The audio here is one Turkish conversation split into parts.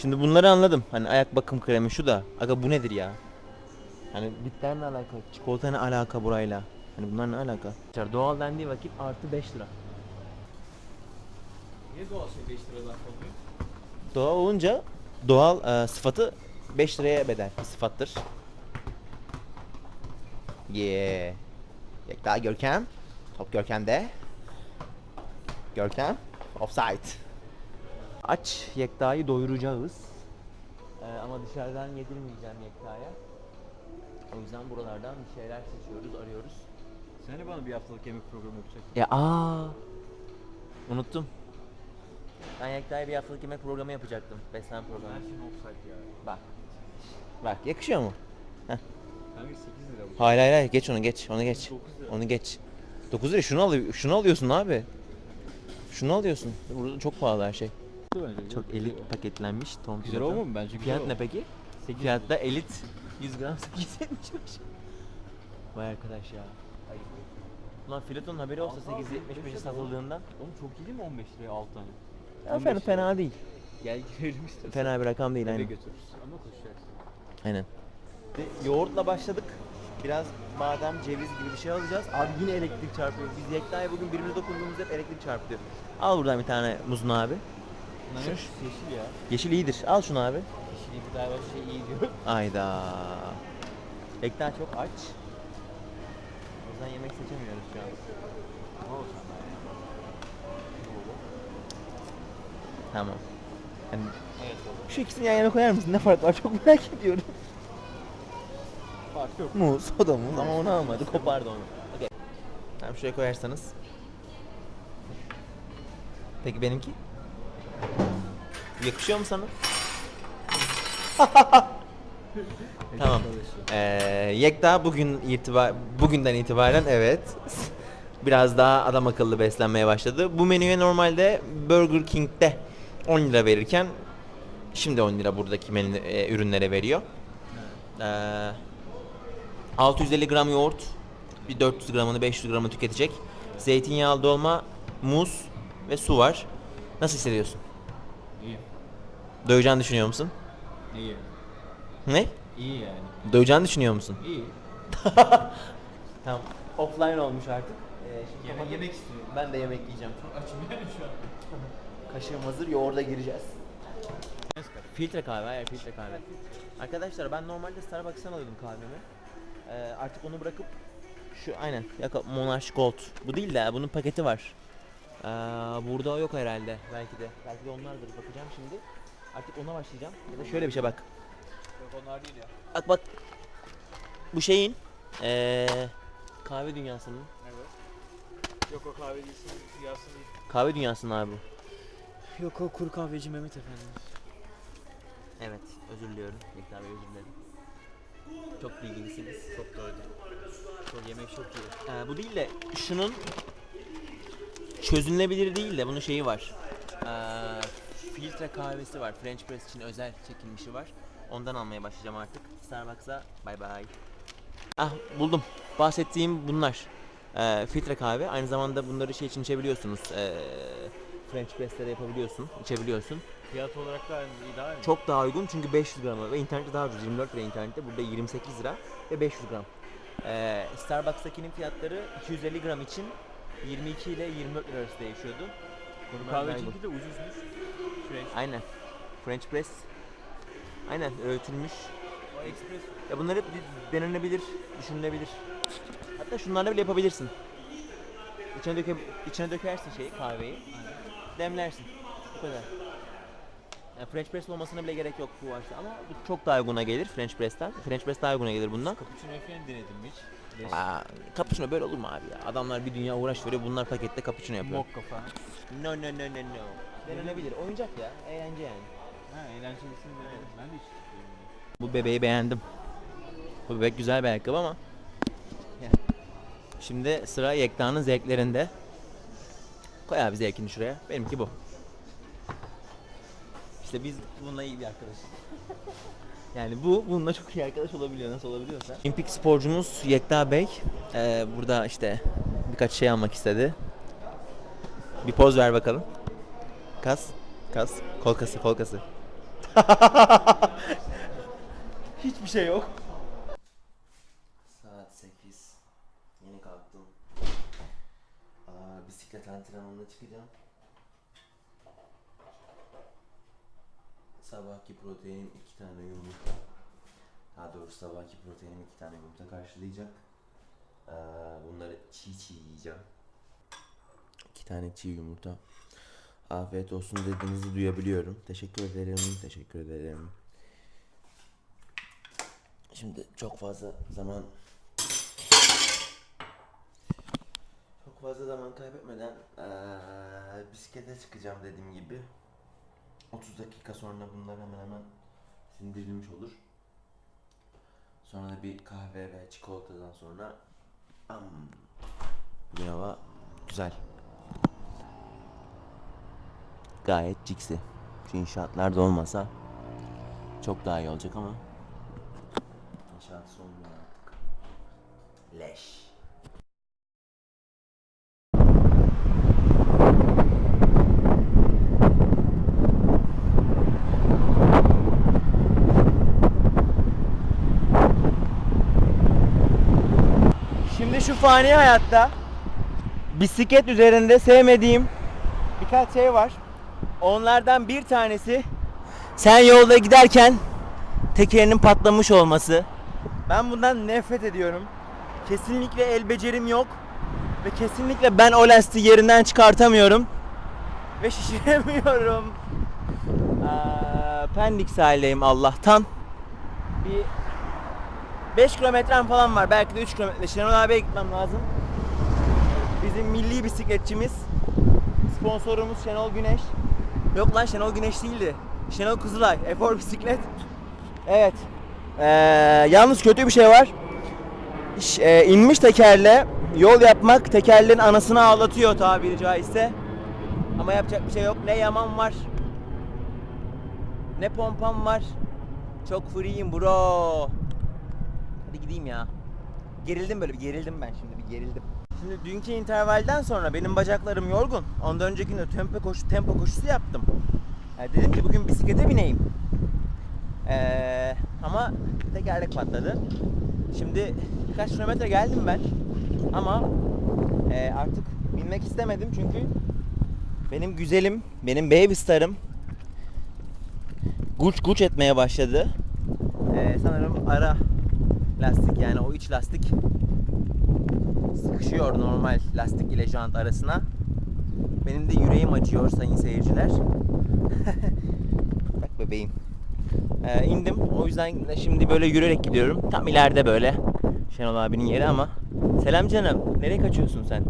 Şimdi bunları anladım. Hani ayak bakım kremi şu da. Aga bu nedir ya? Hani bitler ne alaka? Çikolata ne alaka burayla? Hani bunlar ne alaka? Doğal dendiği vakit artı 5 lira. Niye doğal şey 5 liradan kalıyor? Doğal olunca doğal e, sıfatı 5 liraya bedel bir sıfattır. Yeah. Yekta Görkem. Top Görkem'de. Görkem. Offside. Aç Yekta'yı doyuracağız. Ee, ama dışarıdan yedirmeyeceğim Yekta'ya. O yüzden buralardan bir şeyler seçiyoruz, arıyoruz. Sen de bana bir haftalık yemek programı yapacaksın. Ya aa. Unuttum. Ben Yekta'ya bir haftalık yemek programı yapacaktım. Beslenme programı. Her şey offside ya. Bak. Bak yakışıyor mu? Kanka 8 lira bu. Hayır hayır hayır geç onu geç onu geç. 9 lira. Onu geç. 9 lira şunu al şunu alıyorsun abi. Şunu alıyorsun. Burada çok pahalı her şey. Bence. Çok elit paketlenmiş ton Güzel olmuyor mu? Bence güzel Fiyat ne peki? Sekiz Fiyatta elit 100 gram 8.75. Vay arkadaş ya. Ulan filetonun haberi olsa Altı altı 8.75'e satıldığından. Oğlum çok iyi değil mi 15 liraya 6 tane? Ya 15 fena, lira. fena değil. Gel girelim istiyorsan. Fena bir rakam değil aynen. götürürüz. Ama koşacaksın. Aynen. Yoğurtla başladık. Biraz badem, ceviz gibi bir şey alacağız. Abi yine elektrik çarpıyor. Biz Yekta'ya bugün birbirine dokunduğumuzda hep elektrik çarpıyor. Al buradan bir tane muzunu abi. Şu- yeşil ya. Yeşil iyidir. Al şunu abi. Yeşil başka şey iyi diyor. Ayda. Yekta çok aç. O yüzden yemek seçemiyoruz şu an. Ne olacak? Tamam. Yani Evet baba. şu ikisini yan yana koyar mısın? Ne fark var? Çok merak ediyorum. Fark yok. Muz, o da muz ama onu almadı. Kopardı onu. Okey. Tamam şuraya koyarsanız. Peki benimki? Yakışıyor mu sana? tamam. Ee, Yekta bugün itibar bugünden itibaren evet biraz daha adam akıllı beslenmeye başladı. Bu menüye normalde Burger King'de 10 lira verirken şimdi 10 lira buradaki menü, e, ürünlere veriyor. Ee, 650 gram yoğurt, bir 400 gramını 500 gramını tüketecek. Zeytinyağlı dolma, muz ve su var. Nasıl hissediyorsun? Doyacağını düşünüyor musun? İyi. Ne? İyi yani. Doyacağını düşünüyor musun? İyi. Tamam. Offline olmuş artık. Ee, şimdi Yemek, yemek istiyorum. Ben de yemek yiyeceğim. Açım yani şu an. Kaşığım hazır, yoğurda gireceğiz. Filtre kahve, hayır filtre kahve. Arkadaşlar ben normalde Starbucks'tan alıyordum kahvemi. Ee, artık onu bırakıp şu aynen yaka Monarch Gold. Bu değil de bunun paketi var. Ee, burada yok herhalde belki de. Belki de onlardır bakacağım şimdi. Artık ona başlayacağım. Ya da şöyle bir şey bak. Yok onlar değil ya. Bak bak. Bu şeyin ee, kahve dünyasının Evet. Yok o kahve değilsin, yağsız değil. kahve dünyasının abi bu. Yok o kuru kahveci Mehmet efendi. Evet, özür diliyorum. Miktar Bey özür dilerim. Çok bilgilisiniz. Çok doydu. Çok yemek çok iyi. Ee, bu değil de şunun çözünülebilir değil de bunun şeyi var. Ee, filtre kahvesi var. French press için özel çekilmişi var. Ondan almaya başlayacağım artık. Starbucks'a bay bay. Ah buldum. Bahsettiğim bunlar. Ee, filtre kahve. Aynı zamanda bunları şey için içebiliyorsunuz. Ee, French press'te de yapabiliyorsun. içebiliyorsun. Fiyat olarak da iyi daha iyi. Çok daha uygun çünkü 500 gram ve internette daha ucuz 24 lira internette burada 28 lira ve 500 gram. Ee, Starbucks'takinin fiyatları 250 gram için 22 ile 24 lira arası değişiyordu. Kuru uygun. kahvecinki de ucuzmuş. Fresh. Aynen. French press. Aynen öğütülmüş. O express. Ya bunlar hep de- denenebilir, düşünülebilir. Hatta şunlarla bile yapabilirsin. İçine, döke, içine dökersin şeyi, kahveyi. Demlersin. Bu kadar. Ya French press olmasına bile gerek yok bu varsa ama çok daha uyguna gelir French press'ten. French press daha uyguna gelir bundan. Cappuccino falan denedim hiç? Aa, cappuccino böyle olur mu abi ya? Adamlar bir dünya uğraş veriyor, bunlar pakette cappuccino yapıyor. Mokka falan. No no no no no. Denenebilir. Oyuncak ya, eğlence yani. Ha eğlencelisini denedim. Ben de hiç. Bu bebeği beğendim. Bu bebek güzel bir ayakkabı ama. Ya. Şimdi sıra Yekta'nın zevklerinde. Koy abi zevkini şuraya. Benimki bu. İşte biz bununla iyi bir arkadaşız. yani bu bununla çok iyi arkadaş olabiliyor. Nasıl olabiliyorsa. Olimpik sporcumuz Yekta Bey. eee, burada işte birkaç şey almak istedi. Bir poz ver bakalım. Kas. Kas. Kol kası, kol kası. Hiçbir şey yok. Saat 8. Yeni kalktım. Aa, bisiklet antrenmanına çıkacağım. Sabahki proteinim iki tane yumurta. Daha doğrusu sabahki proteinim iki tane yumurta karşılayacak. Aa, bunları çiğ çiğ yiyeceğim. İki tane çiğ yumurta. Afiyet olsun dediğinizi duyabiliyorum. Teşekkür ederim. Teşekkür ederim. Şimdi çok fazla zaman çok fazla zaman kaybetmeden eee, bisiklete çıkacağım dediğim gibi. 30 dakika sonra bunlar hemen hemen sindirilmiş olur. Sonra da bir kahve ve çikolatadan sonra am, bugün hava güzel. Gayet ciksi. Şu inşaatlarda olmasa çok daha iyi olacak ama İnşaatsız olmuyor artık. Leş. Şimdi şu fani hayatta bisiklet üzerinde sevmediğim birkaç şey var. Onlardan bir tanesi sen yolda giderken tekerinin patlamış olması. Ben bundan nefret ediyorum. Kesinlikle el becerim yok. Ve kesinlikle ben o lastiği yerinden çıkartamıyorum. Ve şişiremiyorum. Aa, Pendik sahildeyim Allah'tan. Bir 5 kilometrem falan var. Belki de 3 kilometre. Şenol abiye gitmem lazım. Bizim milli bisikletçimiz. Sponsorumuz Şenol Güneş. Yok lan Şenol Güneş değildi. Şenol Kızılay. Efor bisiklet. Evet. Ee, yalnız kötü bir şey var. Ş- e, inmiş tekerle yol yapmak tekerlerin anasını ağlatıyor tabiri caizse. Ama yapacak bir şey yok. Ne yaman var. Ne pompam var. Çok free'yim bro. Hadi gideyim ya. Gerildim böyle bir gerildim ben şimdi bir gerildim. Şimdi dünkü intervalden sonra benim bacaklarım yorgun. Ondan önceki gün de tempo, koşu, tempo koşusu yaptım. Ya dedim ki bugün bisiklete bineyim. Ee, ama tekerlek patladı. Şimdi birkaç kilometre geldim ben. Ama e, artık binmek istemedim çünkü benim güzelim, benim baby starım guç guç etmeye başladı. Ee, sanırım ara lastik yani o iç lastik sıkışıyor normal lastik ile jant arasına. Benim de yüreğim acıyor sayın seyirciler. Bak bebeğim. Ee, indim. O yüzden de şimdi böyle yürüyerek gidiyorum. Tam ileride böyle. Şenol abinin yeri ama. Selam canım. Nereye kaçıyorsun sen?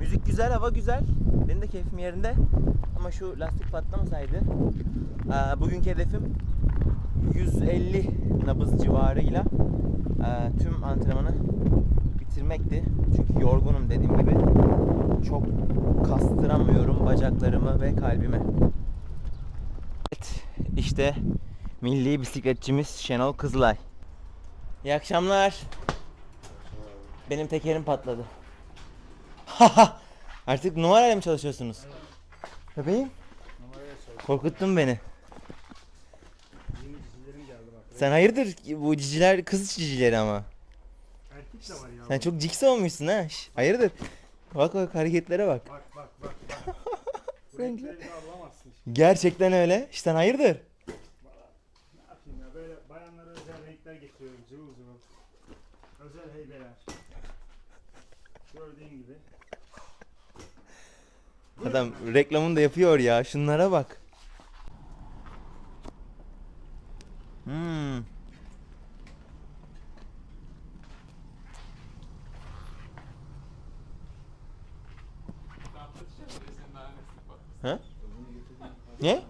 Müzik güzel, hava güzel. Benim de keyfim yerinde. Ama şu lastik patlamasaydı. Ee, bugünkü hedefim 150 nabız civarıyla ee, tüm antrenmanı bitirmekti. Çünkü yorgunum dediğim gibi. Çok kastıramıyorum bacaklarımı ve kalbimi. Evet, işte milli bisikletçimiz Şenol Kızılay. İyi akşamlar. Benim tekerim patladı. Artık numarayla mı çalışıyorsunuz? Bebeğim. Korkuttun beni. Sen hayırdır bu ciciler kız cicileri ama. Erkek de var ya. Sen çok ciksi olmuşsun ha. Şş, Hayırdır? Bak bak hareketlere bak. Bak bak bak. bak. Bulamazsın. Gerçekten öyle. İşte hayırdır? Ne yapayım ya böyle bayanlara özel renkler getiriyorum cıvıl cıvıl. Özel heybeler. Gördüğün gibi. Adam reklamını da yapıyor ya. Şunlara bak. Hmm. Ha? Ne?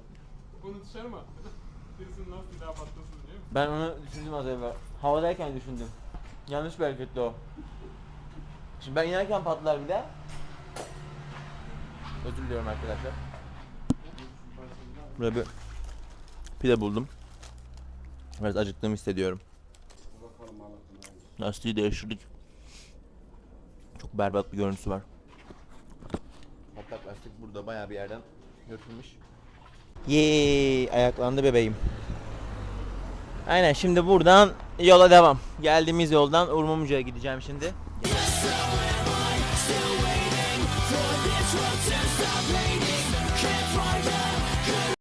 Bunu dışarı mı attın? Birisinin nasıl bir daha patlasın diye mi? Ben onu düşündüm az evvel. Havadayken düşündüm. Yanlış bir hareketti o. Şimdi ben inerken patlar bir de. Özür diliyorum arkadaşlar. Burada bir pide buldum. Biraz acıktığımı hissediyorum. Lastiği değiştirdik. Çok berbat bir görüntüsü var. Patlak lastik burada bayağı bir yerden götürmüş. Yeee ayaklandı bebeğim. Aynen şimdi buradan yola devam. Geldiğimiz yoldan Urmumcu'ya gideceğim şimdi.